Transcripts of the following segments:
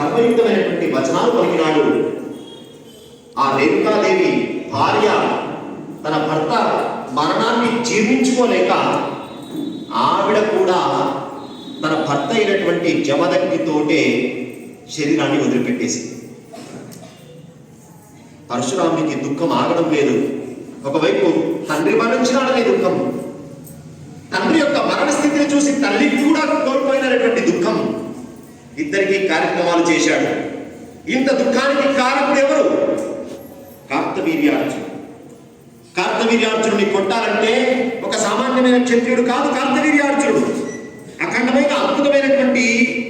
అనేకమైనటువంటి ధర్మయుక్తమైనటువంటి వచనాలు పలికినాడు. ఆ రేణుకాదేవి భార్య తన భర్త మరణాన్ని జీర్ణించుకోలేక ఆవిడ కూడా తన భర్త అయినటువంటి జమదగ్నితోటే శరీరాన్ని వదిలిపెట్టేసింది. పరశురామునికి దుఃఖం ఆగడం లేదు. ఒకవైపు తండ్రి మరణించినాడనే దుఃఖం. తండ్రి యొక్క మరణ స్థితిని చూసి తల్లికి కూడా కోల్పోయినటువంటి దుఃఖం. ఇద్దరికి కార్యక్రమాలు చేశాడు. ఇంత దుఃఖానికి కారకుడు ఎవరు? కార్తవీర్యార్జునుడు. కార్తవీర్యార్జునుడిని కొట్టాలంటే ఒక సామాన్యమైన క్షత్రియుడు కాదు కార్తవీర్యార్జునుడు. అఖండమైన అద్భుతమైనటువంటి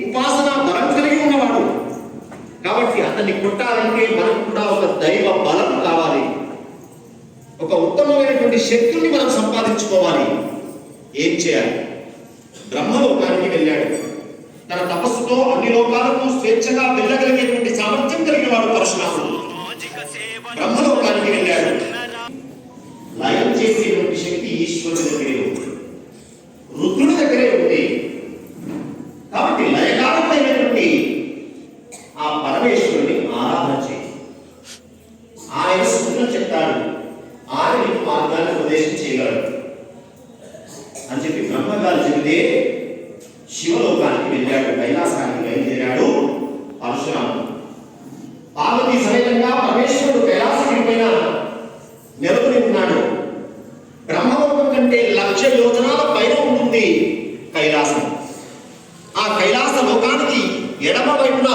ఉపాసన బలం కలిగి ఉన్నవాడు. కాబట్టి అతన్ని కొట్టాలంటే మనకు కూడా ఒక దైవ బలం కావాలి. ఒక ఉత్తమమైనటువంటి శక్తుల్ని మనం సంపాదించుకోవాలి. ఏం చేయాలి? బ్రహ్మలోకానికి వెళ్ళాడు. తన తపస్సుతో అన్ని లోకాలకు స్వేచ్ఛగా వెళ్ళగలిగేటువంటి సామర్థ్యం కలిగిన వాడు పరశురాముడు. బ్రహ్మలోకానికి వెళ్ళాడు. లయం చేసేటువంటి శక్తి ఈశ్వరుడి దగ్గరే కైలాసం. ఆ కైలాస లోకానికి ఎడమ వైపున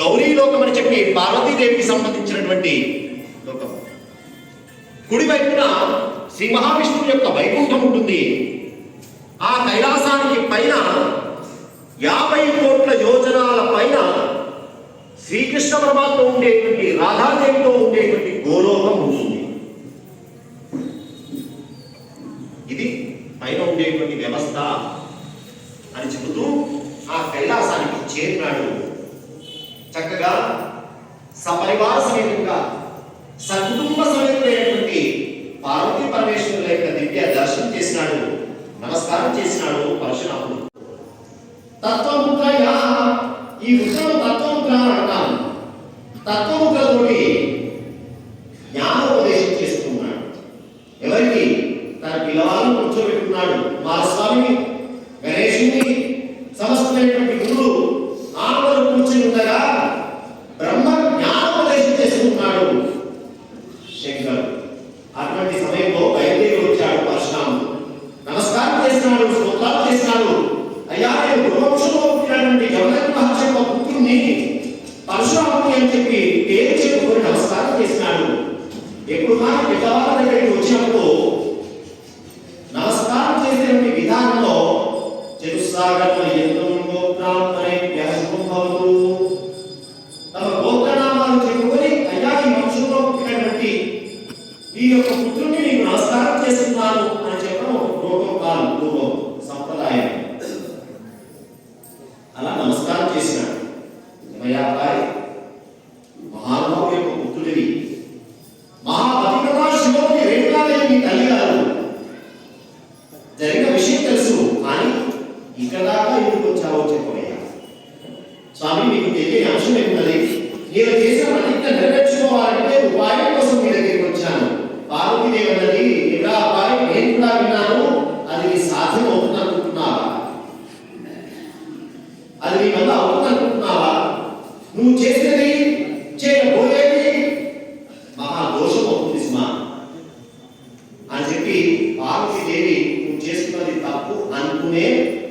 గౌరీ లోకం అని చెప్పి పార్వతీదేవికి సంబంధించినటువంటి లోకం. కుడి వైపున శ్రీ మహావిష్ణువు యొక్క వైకుంఠం ఉంటుంది. ఆ కైలాసానికి పైన యాభై కోట్ల యోజనాల పైన శ్రీకృష్ణ పరమాత్మ ఉండేటువంటి రాధాదేవితో ఉండేటువంటి గోలోకం ఉంటుంది. పైన ఉండేటువంటి వ్యవస్థ అని చెబుతూ ఆ కైలాసానికి చేరినాడు. చక్కగా సపరివార సమేతంగా సకుటుంబ సమేతమైనటువంటి పార్వతీ పరమేశ్వరుల యొక్క దివ్య దర్శనం చేసినాడు నమస్కారం చేసినాడు పరశురాముడు. తత్వముద్ర ఈ ఉత్తరం తత్వముద్ర అని అంటాం తత్వముద్రతోటి ఈ యొక్క పుత్రుని నీకు నమస్కారం చేస్తున్నాను అని చెప్పడం ఒక ప్రోటోకాల్ పూర్వం సంప్రదాయం. poder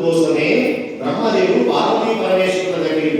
కోసమే బ్రహ్మదేవుడు పార్వతీ పరమేశ్వరుల దగ్గరికి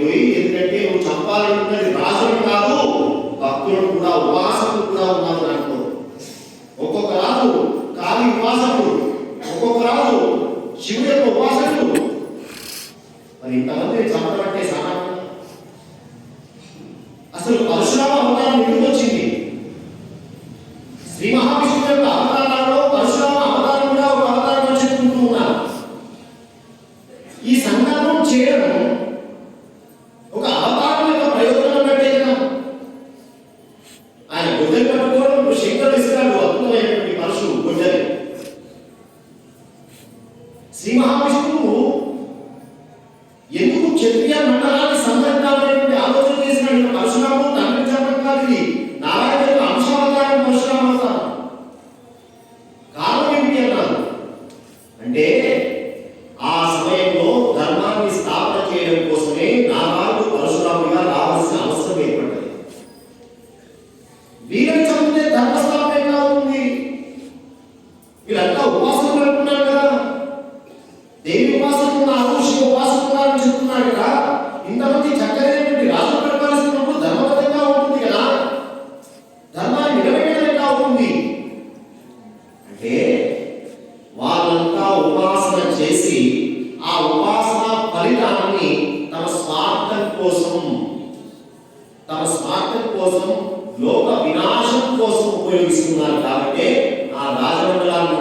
తీసుకున్నారు కాబట్టి ఆ రాజమండలాన్ని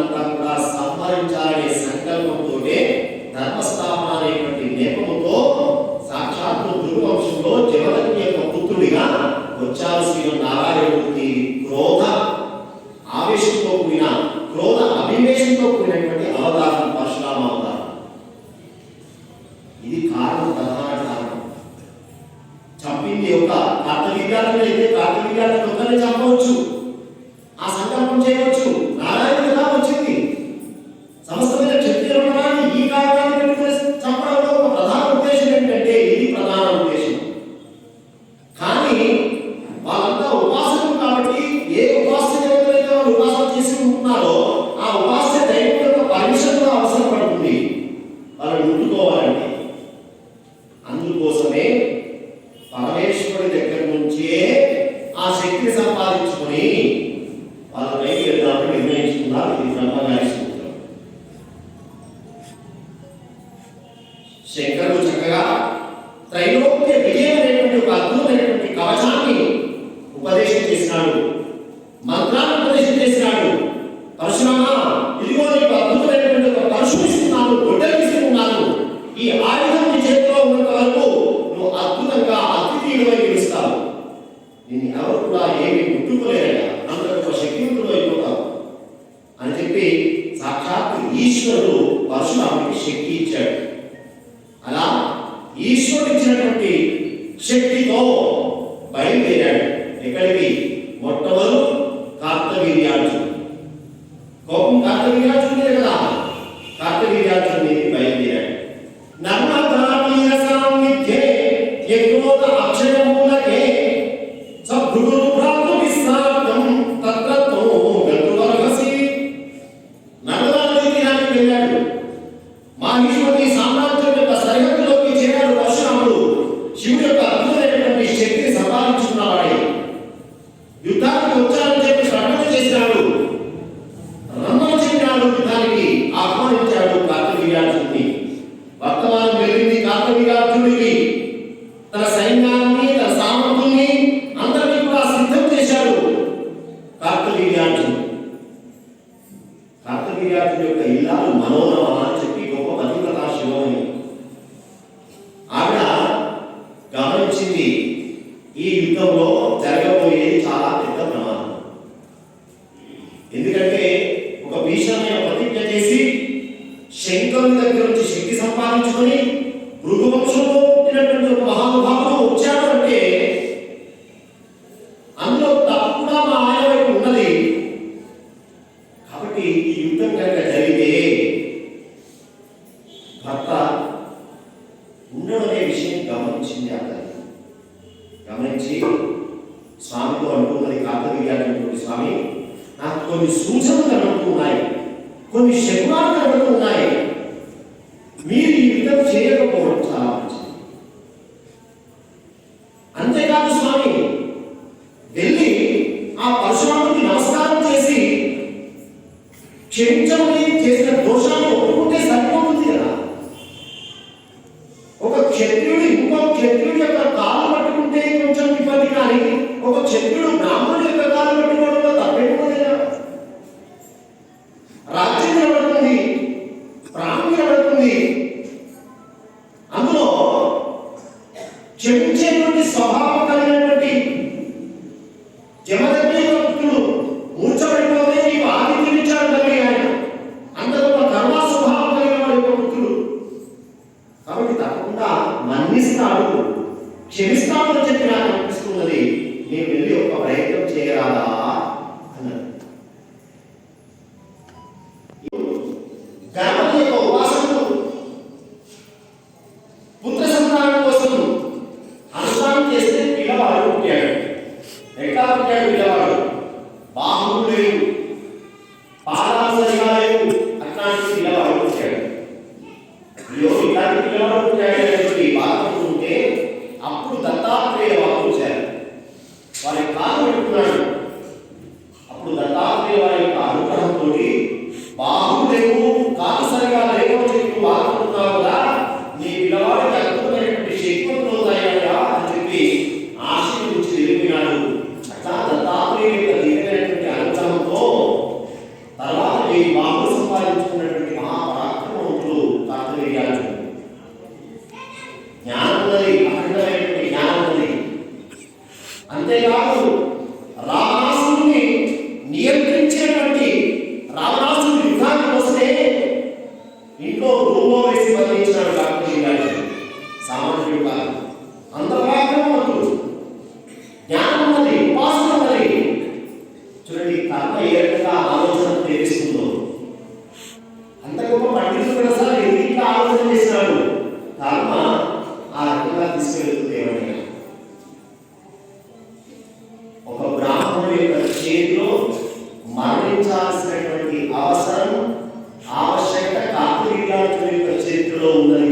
శక్తితో బయలుదేరాడు ఎక్కడికి మొట్టమొదలు కార్తవీర్యార్జునుడు కోపం కార్తవీర్యార్జునుడే కదా have to do this. మీరు ఈ యుద్ధం చేయకపోవచ్చా এই মা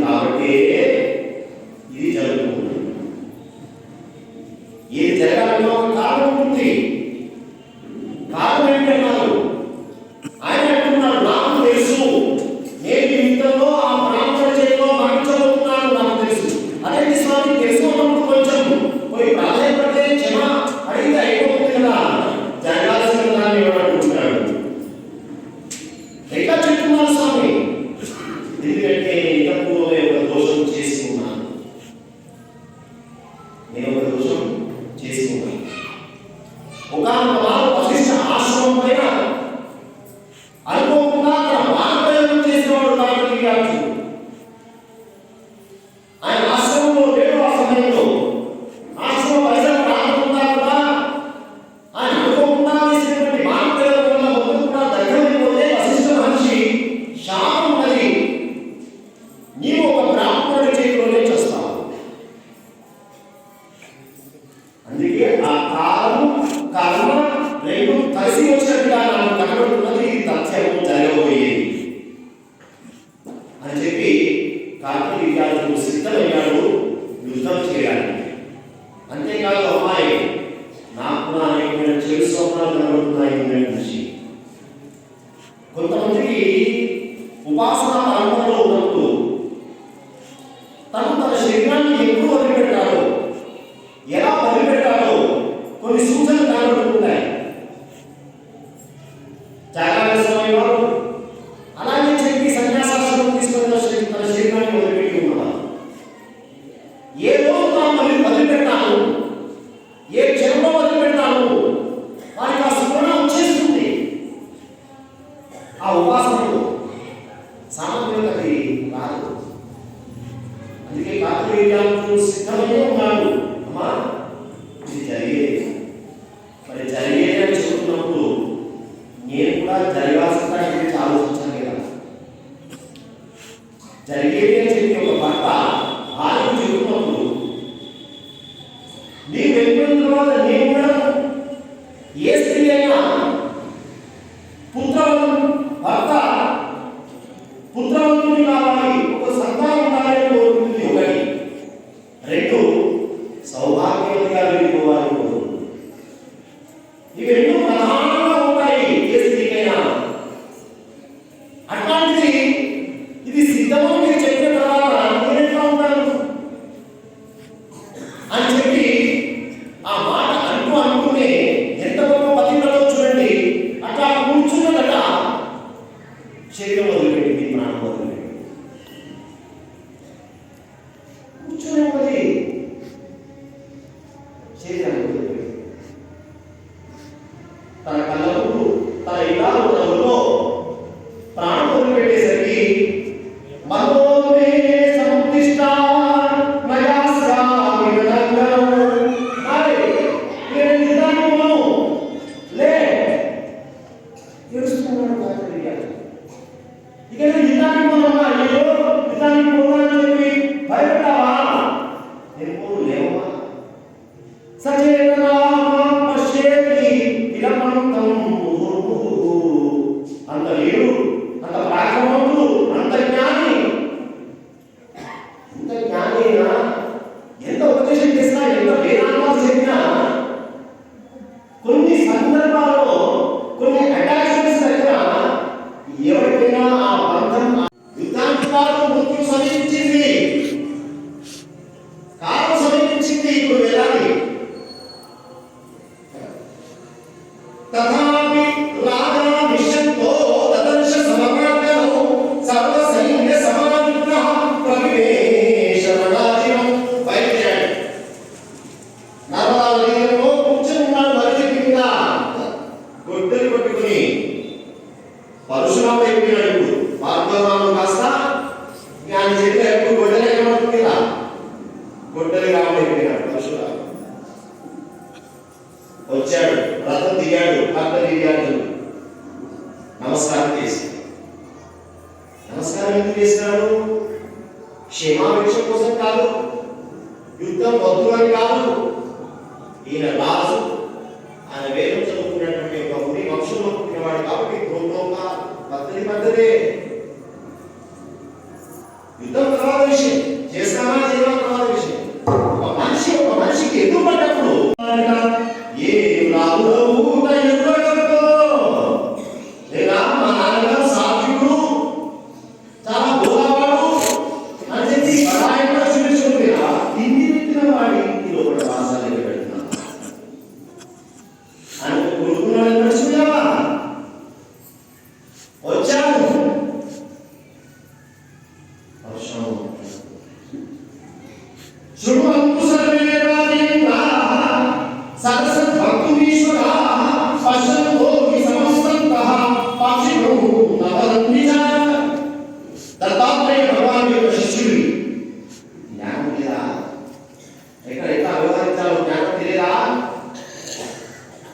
भाव के ये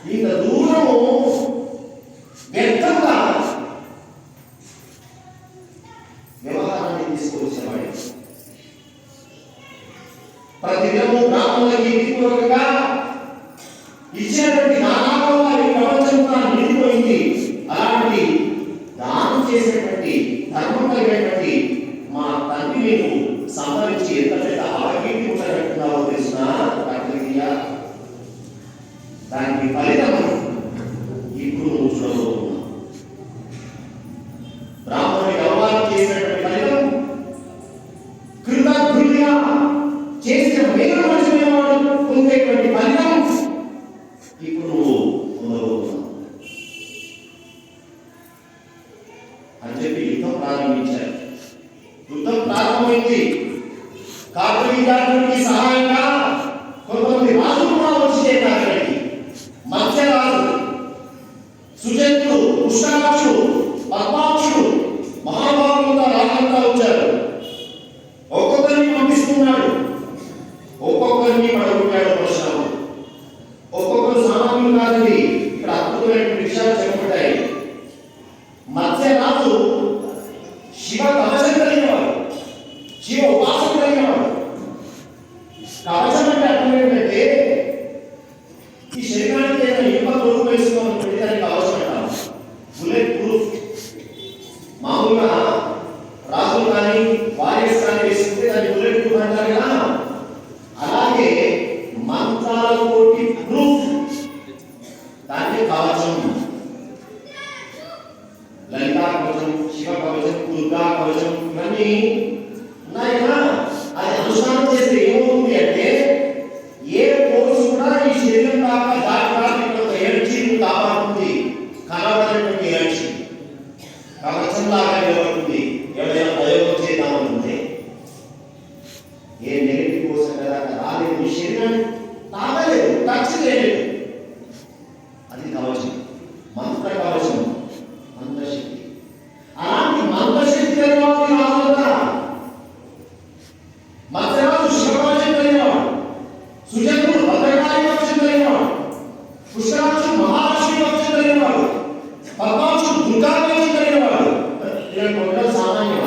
இந்த தூரமும் வெற்றம்தான் చెప్పి యుద్ధం ప్రారంభించారు యుద్ధం ప్రారంభమైంది కాబట్టి దానికి సహాయంగా కొంతమంది రాజులు కూడా వచ్చి చేయాలి మత్స్యరాజు సుజంతుడు పుష్కరాజుడు మహాశివుడు కలిగిన వాడు. పరమాశుడు దుర్గాదేవి కలిగిన వాడు. వీళ్ళ సామాన్య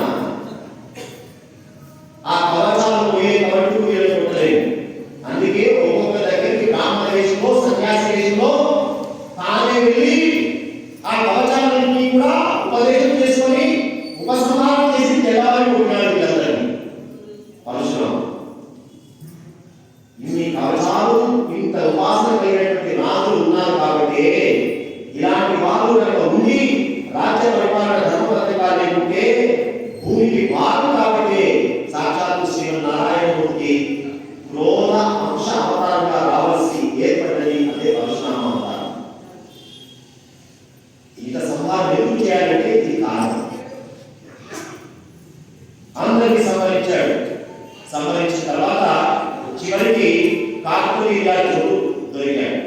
అందరికి సంహరించాడు సంహరించిన తర్వాత చివరికి కాకులు ఇలా దొరికాడు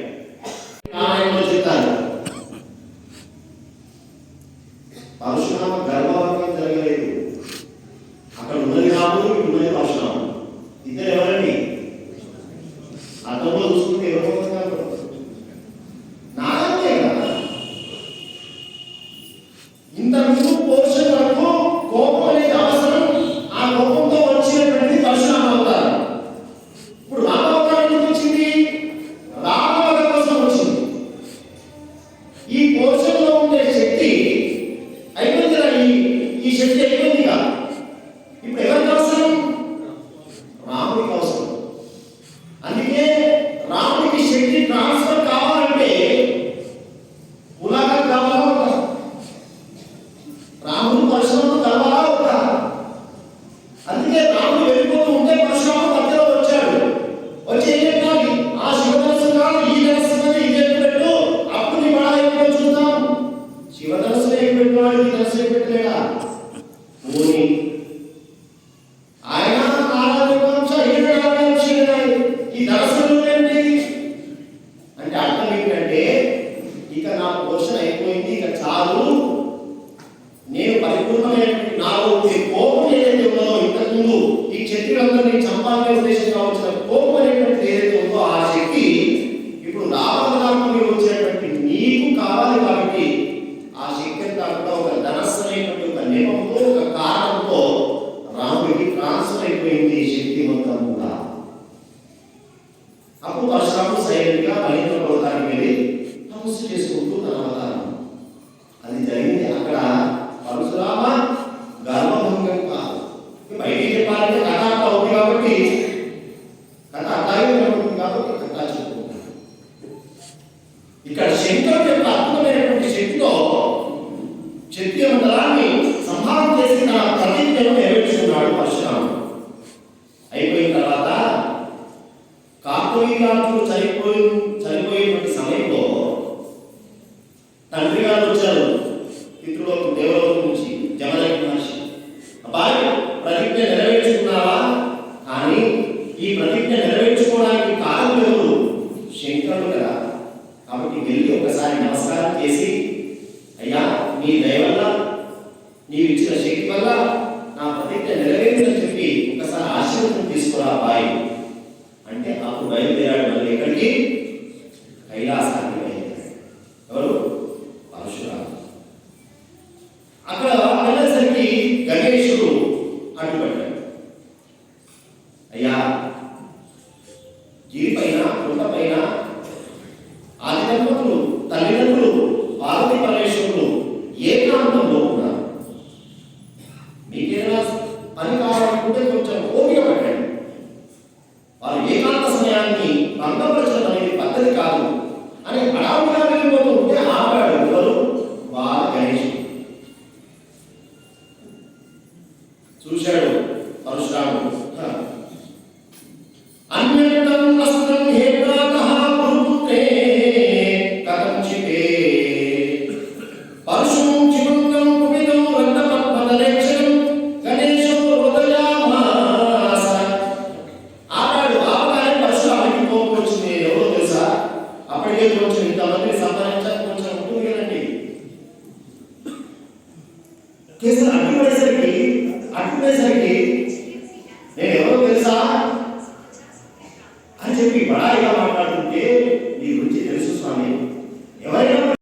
ಈ సమయాన్ని భంగపరచడం అనేది పద్ధతి కాదు. అని అడావుగా వెళ్ళిపోతూ ఉంటే ఆపాడు ఎవరు?